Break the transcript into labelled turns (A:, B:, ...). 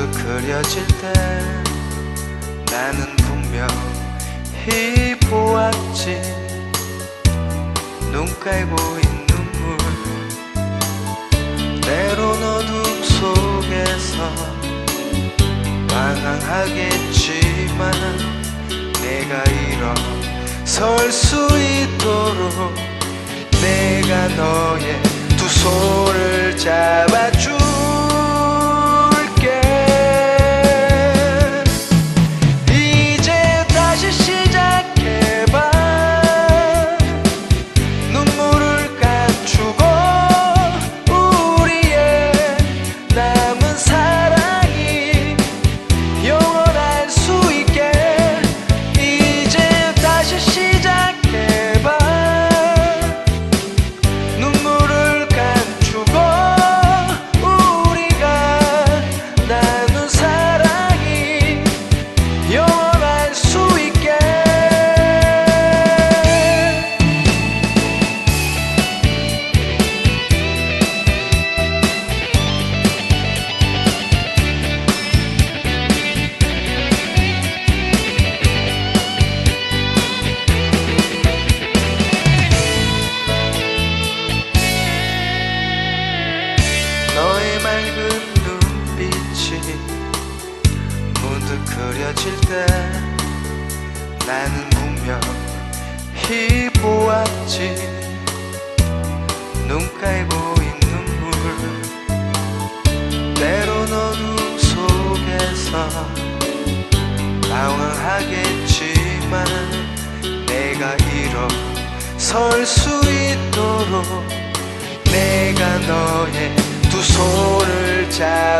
A: 모두 그려질 때 나는 분명히 보았지. 눈 깔고 있는 눈물 때론 어둠 속에서 방황하겠지만 내가 일어설 수 있도록 내가 너의 두 손을 잡아줄 그려질 때 나는 분명히 보았지. 눈 깔고 있는 물 때론 어둠 속에서 방황하겠지만 내가 일어설 수 있도록 내가 너의 두 손을 잡아줄게